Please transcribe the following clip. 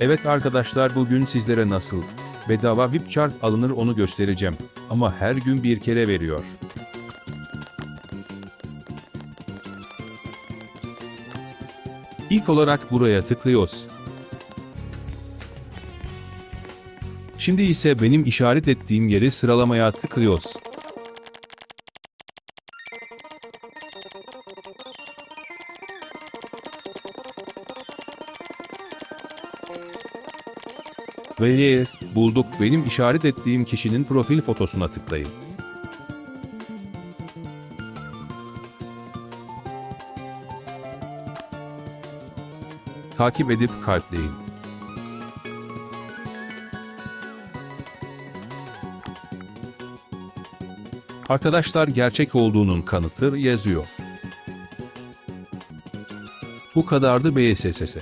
Evet arkadaşlar bugün sizlere nasıl bedava VIP chart alınır onu göstereceğim. Ama her gün bir kere veriyor. İlk olarak buraya tıklıyoruz. Şimdi ise benim işaret ettiğim yeri sıralamaya tıklıyoruz. Ve yes, bulduk benim işaret ettiğim kişinin profil fotosuna tıklayın. Takip edip kalpleyin. Arkadaşlar gerçek olduğunun kanıtı yazıyor. Bu kadardı BSSS.